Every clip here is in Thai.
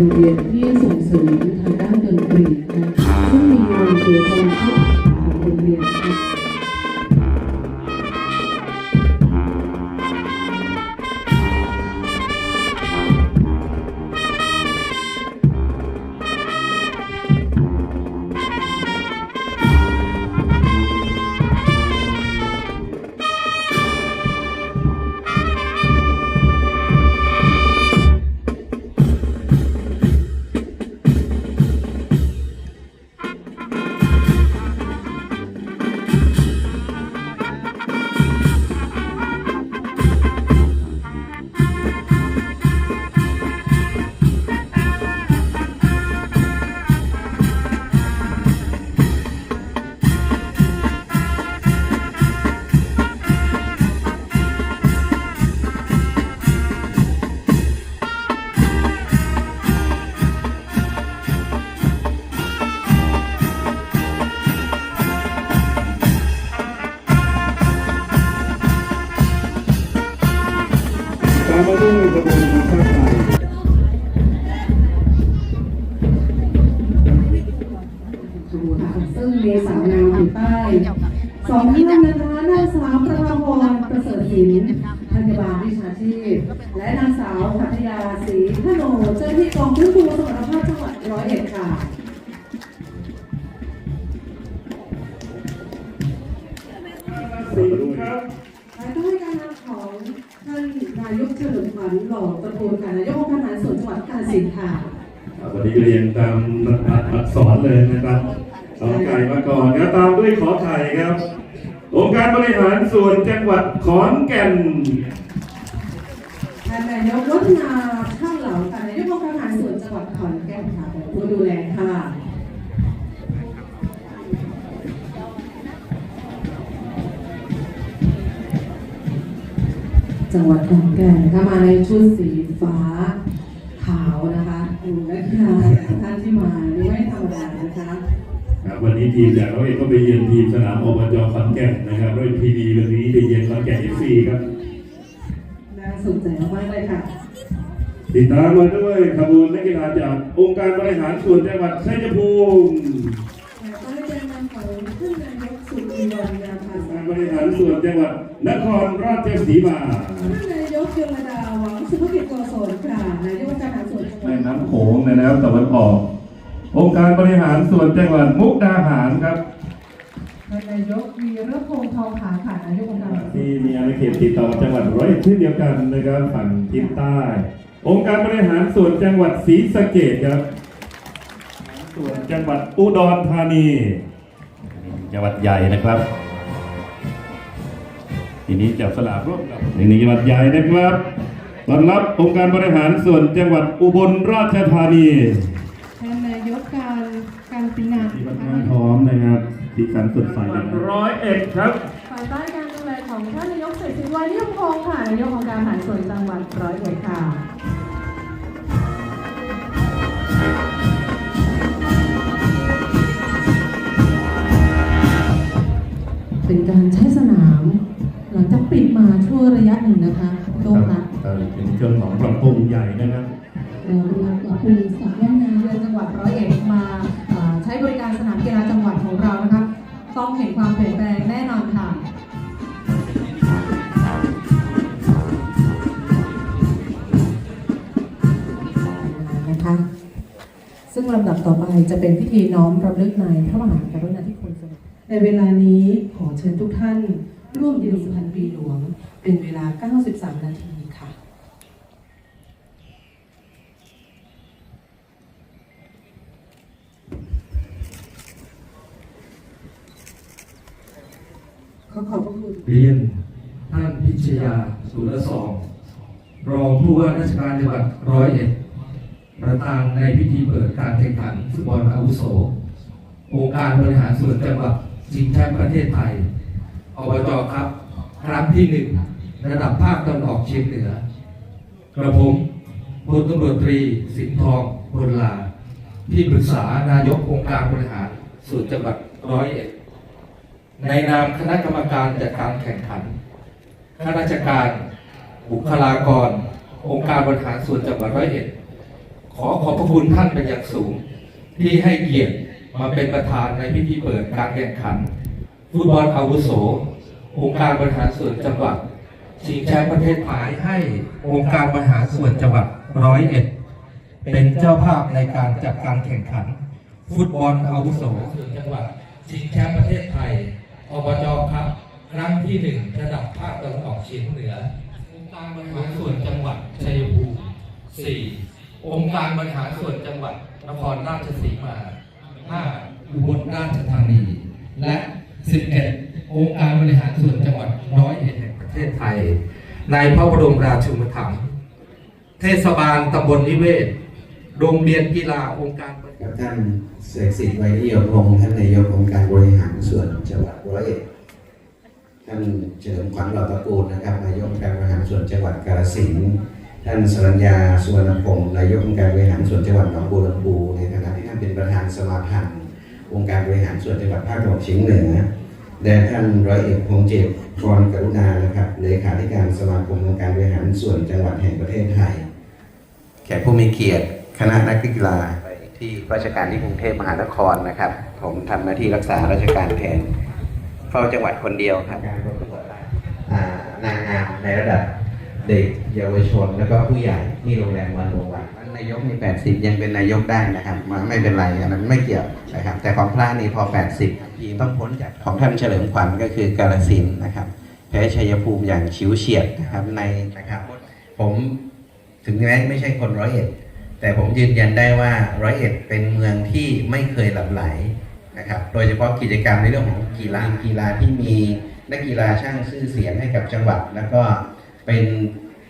โรงเามมาด้วยขบวนชาติไทยขบวนค่ะซึ่งมีสาวงามถือป้ายสองท่านนะคะนางสาวประภพรประเสริฐศินพยาบาลวิชาชีพ และนางสาวพัทยาศรีธโนเจ้าหน้าที่กองพื้นฟูสมรภ วัญหล่อตระกูลค่ะนายกองค์การบริหารส่วนจังหวัดกาฬสินธุ์ค่ะวันนี้เรียนตามอักษรเลยนะครับขอไก่มาก่อนครับตามด้วยขอไข่ครับ องค์การบริหารส่วนจังหวัดขอนแก่นท่านนายกวัฒนาข้างเหลาค่ะนายกองค์การบริหารส่วนจังหวัดขอนแก่นค่ะเป็นผู้ดูแลค่ะ จังหวัดขอนแก่นนะคะมาในชุดสีฟ้าขาวนะคะดูนะคะท่านที่มานี่ไม่ธรรมดานะคะครับวันนี้ทีมจากเราเองก็ไปเยือนทีมสนามอบจขอนแก่นนะครับด้วยพีดีวันนี้ไปเยือนขอนแก่นเอฟซีครับน่าสนใจมากๆเลยค่ะติดตามมาด้วยขบวนนักกีฬาจากองค์การบริหารส่วนจังหวัดชัยภูมิ ของท่านนายกสุริยนต์ยาภาองค์ษาการบริหารส่วนจังหวัดนครราชสีมาท่านนายกเจรดาหวังสุภกิจโกศลค่ะนายกองค์การบริหารส่วนจังหวัแม่น้ำโขงในแนวตะวันออก องค์การบริหารส่วนจังหวัดมุกดาหารครับท่านนายกวีรพงษ์ทองผาค่ะนายกองค์การบริหาที่มีอาณาเขตติดต่อจังหวัดร้อยเอ็ดเช่นเดียวกันนะครับฝั่งทิศใต้ องค์การบริหารส่วนจังหวัดศรีสะเกษครับส่วนจังหวัดอุดรธานี จังหวัดใหญ่นะครับ ทีนี้จับสลากร่วมกับทีนี้จังหวัดใหญ่นะครับต้อนรับองค์การบริหารส่วนจังหวัดอุบลราชธานีท่านนายกการการปีนาที่บ้านพร้อมนะครับสีสันสดใสร้อยเอ็ดครับภายใต้การดูแลของท่านนายกเศรษฐิวัยนิยมพงศ์ค่ะนายกองค์การบริหารส่วนจังหวัดร้อยเอ็ดค่ะ เป็นการใช้สนาม หลังจากปิดมาชั่วระยะหนึ่งนะคะโต๊ะครันะบเอ่อเป็นเชิงของปรับปรุงใหญ่นะครับเรากำลังปรับปรุงสระว่ายน้ำเดือนจังหวัดร้อยเอ็ดมาเอ่อใช้บริการสนามกีฬาจังหวัดของเรานะคะต้องเห็นความเปลี่ยนแปลงแน่นอนค่ะนะคะซึ่งลำดับต่อไปจะเป็นพิธีน้อมรำลึกในพระมหากรุณาธิคุณสมเด็จ ในเวลานี้ขอเชิญทุกท่าน ร่วมยืนพันปีหลวง เป็นเวลา 93 นาทีค่ะขอขอบพระคุณเรียนท่านพิชยาสุรสอง รองผู้ว่าราชการจังหวัดร้อยเอ็ดประธานในพิธีเปิดการแข่งขันฟุตบอลอาวุโสองค์การบริหารส่วนจังหวัด ชิงแชมป์ประเทศไทยอบจครับ ครั้งที่หนึ่งระดับภาคตะวันออกเฉียงเหนือ กระผมพลตำรวจตรีสิงห์ทองพลลา ที่ปรึกษานายกองค์การบริหารส่วนจังหวัดร้อยเอ็ด ในนามคณะกรรมการจัดการแข่งขัน ข้าราชการ บุคลากร องค์การบริหารส่วนจังหวัดร้อยเอ็ดขขอขอบพระคุณท่านเป็นอย่างสูง ที่ให้เกียรติ มาเป็นประธานในพิธีเปิดการแข่งขัน ฟุตบอลอาวุโส องค์การบริหารส่วนจังหวัดชิงแชมป์ประเทศไทยให้องค์การบริหารส่วนจังหวัดร้อยเอ็ดเป็นเจ้าภาพในการจัดการแข่งขัน ฟุตบอลอาวุโสส่วนจังหวัดชิงแชมป์ประเทศไทยอบจครับ ครั้งที่หนึ่งระดับภาคตะวันออกเฉียงเหนือ องค์การบริหารส่วนจังหวัดชัยภูมิ 4. องค์การบริหารส่วนจังหวัดนครราชสีมา 5. อุบลราชธานี และ 11. องค์การบริหารส่วนจังหวัดร้อยเอ็ดแห่งประเทศไทย ในพระบรมราชูปถัมภ์เทศบาลตำบลนิเวศ โรงเรียนกีฬาองค์การบริกับท่านเสกสิทธิ์ไวยนิยมวงศ์ท่านนายกองค์การบริหารส่วนจังหวัดร้อยเอ็ดท่านเฉลิมขวัญเหล่าตระกูลนะครับนายกองค์การบริหารส่วนจังหวัดกาฬสินธุ์ท่านสรัญญาสุวรรณพงศ์นายกองค์การบริหารส่วนจังหวัดหนองบัวลำพูในฐานะ เป็นประธานสมาพันธ์องค์การบริหารส่วนจังหวัดภาคตะวันออกเฉียงเหนือและท่านร้อยเอกพงษ์เจตพรกรุณานะครับเลขาธิการสมาคมองค์การบริหารส่วนจังหวัดแห่งประเทศไทย แขกผู้มีเกียรติ คณะนักกีฬาไปที่ราชการที่กรุงเทพมหานครนะครับ ผมทำหน้าที่รักษาราชการแทนเฝ้าจังหวัดคนเดียวครับการประกวดอ่านางงามในระดับเด็กเยาวชน แล้วก็ผู้ใหญ่ที่โรงแรมวันโรงวันนายกมี80ยังเป็นนายกได้นะครับมันไม่เป็นไรอันนั้นไม่เกี่ยวนะครับ แต่ของพระนี่พอ80ทีมต้องพ้นจากของท่านเฉลิมขวัญก็คือกาลสินธุ์นะครับแพ้ชัยภูมิอย่างฉิวเฉียดนะครับในนะครับผมถึงแม้ไม่ใช่คนร้อยเอ็ดแต่ผมยืนยันได้ว่าร้อยเอ็ดเป็นเมืองที่ไม่เคยหลับไหลนะครับ โดยเฉพาะกิจกรรมในเรื่องของกีฬากีฬาที่มีนักกีฬาช่างชื่อเสียงให้กับจังหวัด แล้วก็เป็น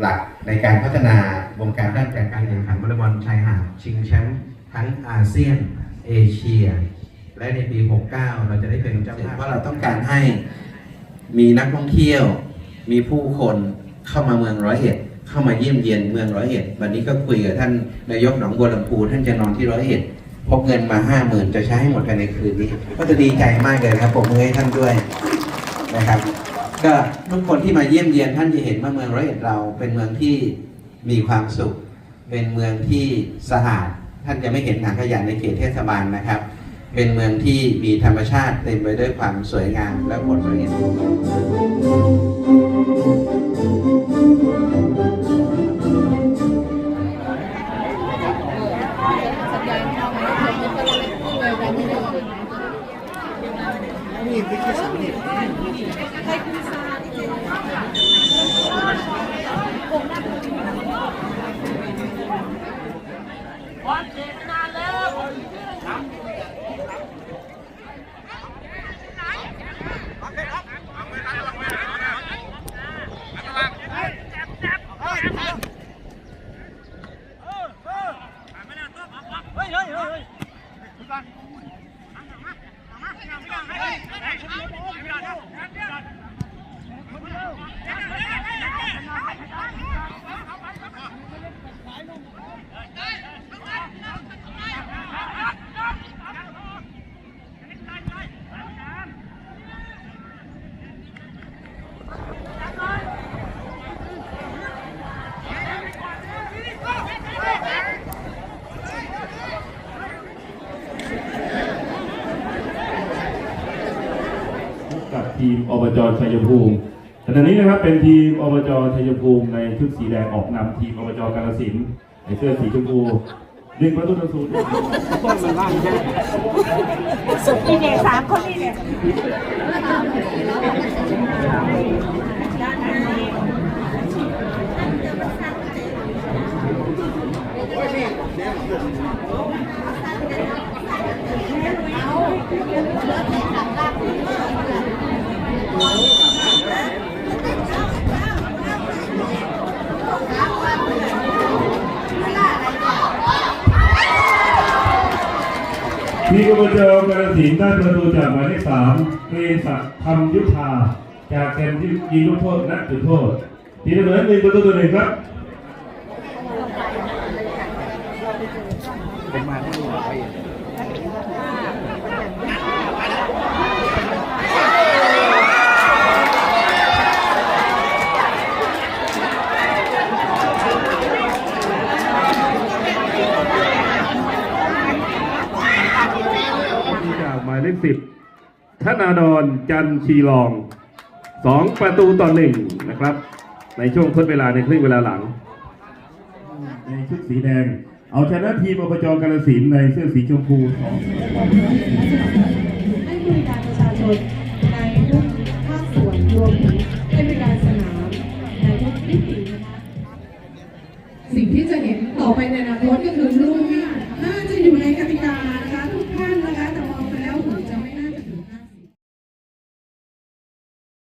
หลักในการพัฒนา วงการด้านการแข่งขันวอลเลย์บอลชายหาดชิงแชมป์ทั้งอาเซียนเอเชีย และในปี 69 เราจะได้เป็นเจ้าภาพเพราะเราต้องการให้มีนักท่องเที่ยว มีผู้คนเข้ามาเมืองร้อยเอ็ดเข้ามาเยี่ยมเยียนเมืองร้อยเอ็ดวันนี้ก็คุยกับท่านนายกหนองบัวลำพูท่านจะนอนที่ร้อยเอ็ดพกเงินมาห้าหมื่นจะใช้ให้หมดภายในคืนนี้ ก็จะดีใจมากเลยครับผมมือให้ท่านด้วยนะครับ ก็ทุกคนที่มาเยี่ยมเยียนท่านจะเห็นว่าเมืองร้อยเอ็ดเราเป็นเมืองที่ มีความสุข เป็นเมืองที่สะอาด ท่านจะไม่เห็นถังขยะในเขตเทศบาลนะครับ เป็นเมืองที่มีธรรมชาติเต็มไปด้วยความสวยงามและผลผลิตกับ ทีมอบจชัยภูมิขณะนี้นะครับเป็นทีมอบจชัยภูมิในชุดสีแดงออกนำทีมอบจกาฬสินธุ์ในเสื้อสีชมพูหนึ่งประตูต่อศูนย์นี่เนี่ยสามคนนี่เนี่ยที มอบจอกระสินได้ประตูจากหมายเลขสามเกรศักดิ์ธรรมยุทธาจากแกนที่ยิงลูกโทษนัดจุดโทษทีมเสมอหนึ่งประตูต่อหนึ่งครับ ธนาดรจันชีรองสองประตูต่อหนึ่งนะครับ ในช่วงทดเวลาในครึ่งเวลาหลัง ในชุดสีแดง เอาชนะทีมอบจกาลสินธุ์ในเสื้อสีชมพูสองให้บริการประชาชนในทุกภาคส่วนรวมถึงให้บริการสนามในทุกมิตินะคะสิ่งที่จะเห็นต่อไปใน